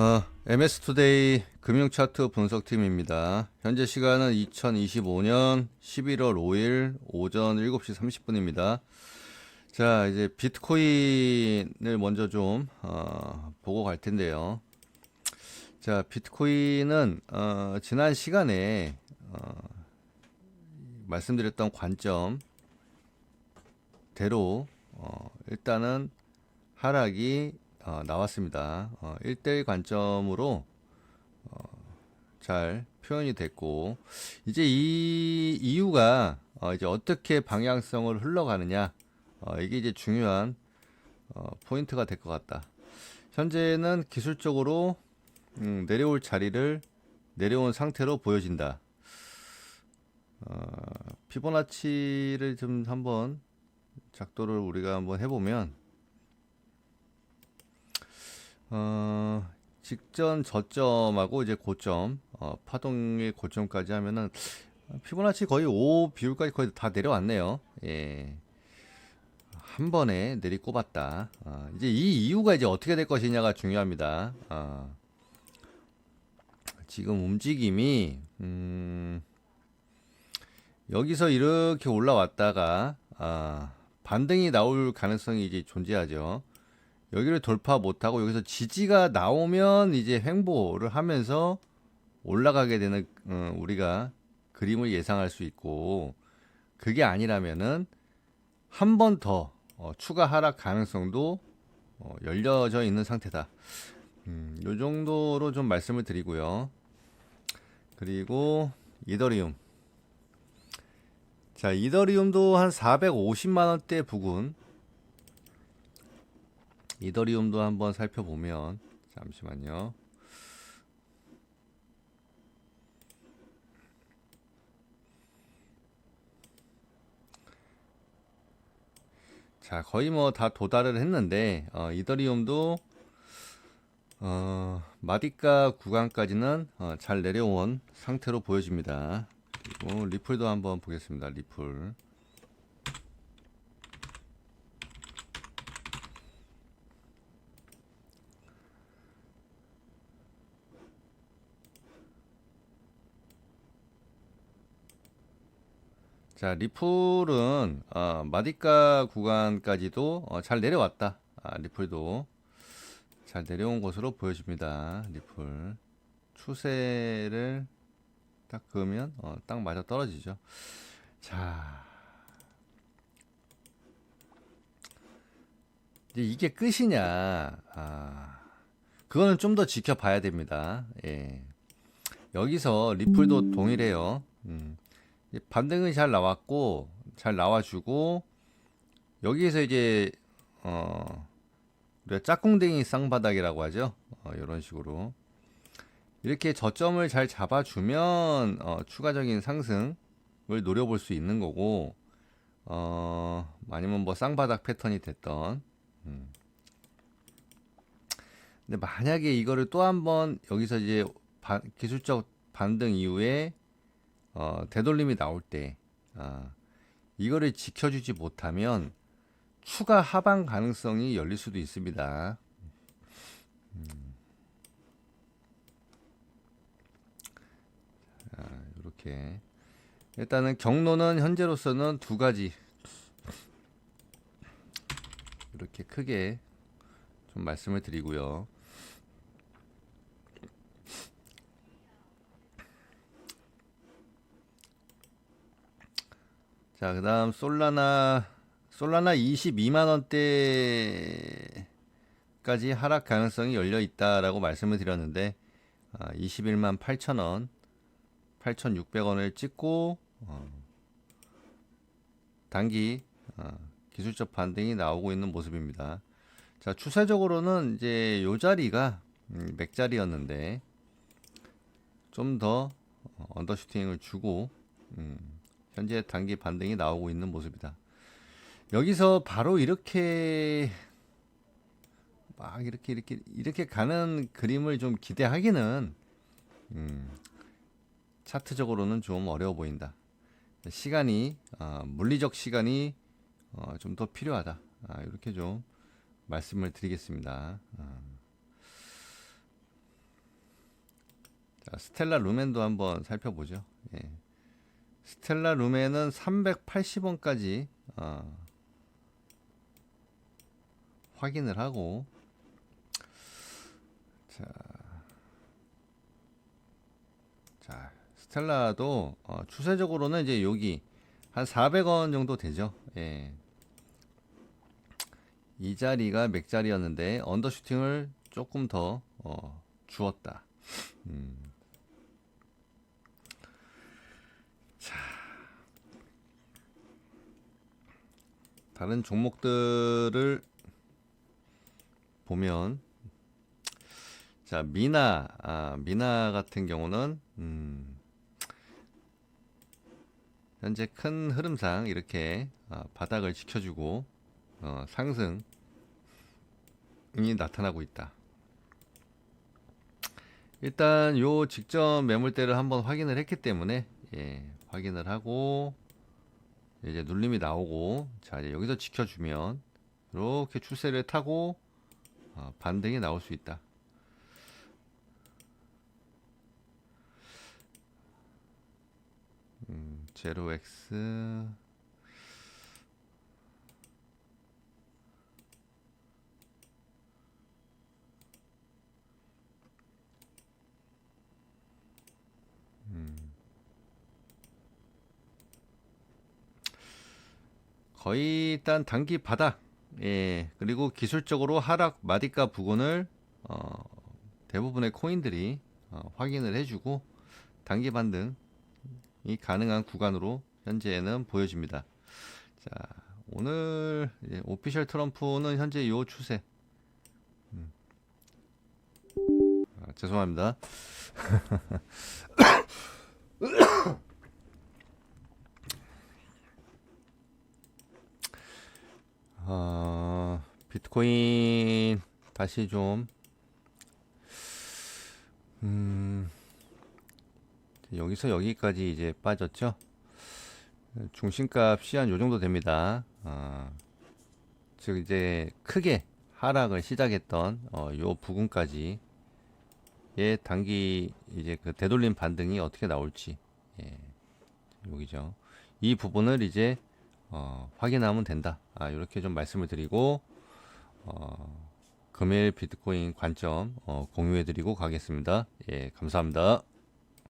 어, MS투데이 금융차트 분석팀입니다. 현재 시간은 2025년 11월 5일 오전 7시 30분입니다. 자, 이제 비트코인을 먼저 좀 어, 보고 갈 텐데요. 자, 비트코인은 어, 지난 시간에 어, 말씀드렸던 관점 대로 어, 일단은 하락이 어, 나왔습니다. 어, 1대1 관점으로 어, 잘 표현이 됐고 이제 이 이유가 어, 이제 어떻게 방향성을 흘러가느냐 어, 이게 이제 중요한 어, 포인트가 될 것 같다. 현재는 기술적으로 음, 내려올 자리를 내려온 상태로 보여진다. 어, 피보나치를 좀 한번 작도를 우리가 한번 해보면 어, 직전 저점하고 이제 고점, 어, 파동의 고점까지 하면은 피보나치 거의 5 비율까지 거의 다 내려왔네요. 예. 한 번에 내리꼽았다. 어, 이제 이 이유가 이제 어떻게 될 것이냐가 중요합니다. 어, 지금 움직임이 음, 여기서 이렇게 올라왔다가 아, 반등이 나올 가능성이 이제 존재하죠. 여기를 돌파 못하고 여기서 지지가 나오면 이제 횡보를 하면서 올라가게 되는 어, 우리가 그림을 예상할 수 있고 그게 아니라면은 한 번더 어, 추가 하락 가능성도 어, 열려져 있는 상태다. 음, 요 정도로 좀 말씀을 드리고요. 그리고 이더리움. 자, 이더리움도 한 450만 원대 부근 이더리움도 한번 살펴보면 잠시만요. 자, 거의 뭐 다 도달을 했는데 어, 이더리움도 어, 마디가 구간까지는 어, 잘 내려온 상태로 보여집니다. 그리고 리플도 한번 보겠습니다. 리플. 자, 리플은 어, 마디가 구간까지도 어, 잘 내려왔다. 아, 리플도 잘 내려온 것으로 보여집니다. 리플 추세를 딱 그으면 어, 딱 맞아 떨어지죠. 자, 이제 이게 끝이냐? 아, 그거는 좀 더 지켜봐야 됩니다. 예. 여기서 리플도 동일해요. 음. 반등이 잘 나왔고 잘 나와주고 여기에서 이제 어 우리가 짝꿍댕이 쌍바닥이라고 하죠. 어, 이런 식으로 이렇게 저점을 잘 잡아주면 어, 추가적인 상승을 노려볼 수 있는 거고 어, 아니면 뭐 쌍바닥 패턴이 됐던 음. 근데 만약에 이거를 또 한번 여기서 이제 바, 기술적 반등 이후에 어, 되돌림이 나올 때 아, 이거를 지켜주지 못하면 추가 하방 가능성이 열릴 수도 있습니다. 음. 자, 이렇게 일단은 경로는 현재로서는 두 가지 이렇게 크게 좀 말씀을 드리고요. 자, 그 다음 솔라나, 솔라나 22만 원대까지 하락 가능성이 열려 있다라고 말씀을 드렸는데, 아, 21만 8천 원, 8,600원을 찍고, 어, 단기, 어, 기술적 반등이 나오고 있는 모습입니다. 자, 추세적으로는 이제 요 자리가 음, 맥자리였는데, 좀 더 언더슈팅을 주고, 음, 현재 단기 반등이 나오고 있는 모습이다. 여기서 바로 이렇게 막 이렇게 이렇게 이렇게 가는 그림을 좀 기대하기는 음, 차트적으로는 좀 어려워 보인다. 시간이 어, 물리적 시간이 어, 좀 더 필요하다. 아, 이렇게 좀 말씀을 드리겠습니다. 어. 자, 스텔라 루멘도 한번 살펴보죠. 예. 스텔라 루멘은 380원까지 어, 확인을 하고 자, 자 스텔라도 어, 추세적으로는 이제 여기 한 400원 정도 되죠. 예. 이 자리가 맥자리였는데 언더슈팅을 조금 더 어, 주었다. 음. 다른 종목들을 보면 자 미나 아, 미나 같은 경우는 음, 현재 큰 흐름상 이렇게 아, 바닥을 지켜주고 어, 상승이 나타나고 있다. 일단 요 직전 매물대를 한번 확인을 했기 때문에 예, 확인을 하고 이제 눌림이 나오고 자 이제 여기서 지켜주면 이렇게 추세를 타고 어, 반등이 나올 수 있다. 음, 제로 X 거의 일단 단기 바닥 예 그리고 기술적으로 하락 마디가 부근을 어, 대부분의 코인들이 어, 확인을 해주고 단기 반등이 가능한 구간으로 현재는 보여집니다. 자 오늘 이제 오피셜 트럼프는 현재 요 추세 음. 아, 죄송합니다. 어, 비트코인 다시 좀 음, 여기서 여기까지 이제 빠졌죠. 중심값이 한 요 정도 됩니다. 어, 즉 이제 크게 하락을 시작했던 어, 요 부분까지 의 단기 이제 그 되돌림 반등이 어떻게 나올지 예, 여기죠. 이 부분을 이제 어, 확인하면 된다. 아, 이렇게 좀 말씀을 드리고 어, 금일 비트코인 관점 어, 공유해 드리고 가겠습니다. 예, 감사합니다.